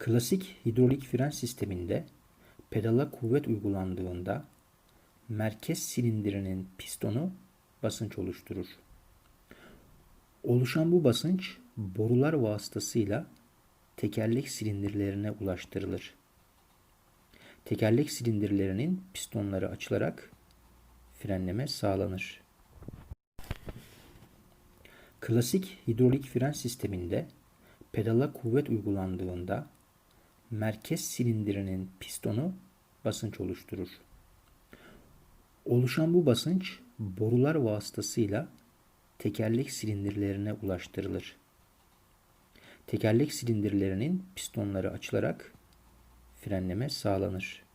Klasik hidrolik fren sisteminde pedala kuvvet uygulandığında merkez silindirinin pistonu basınç oluşturur. Oluşan bu basınç borular vasıtasıyla tekerlek silindirlerine ulaştırılır. Tekerlek silindirlerinin pistonları açılarak frenleme sağlanır. Klasik hidrolik fren sisteminde pedala kuvvet uygulandığında merkez silindirinin pistonu basınç oluşturur. Oluşan bu basınç borular vasıtasıyla tekerlek silindirlerine ulaştırılır. Tekerlek silindirlerinin pistonları açılarak frenleme sağlanır.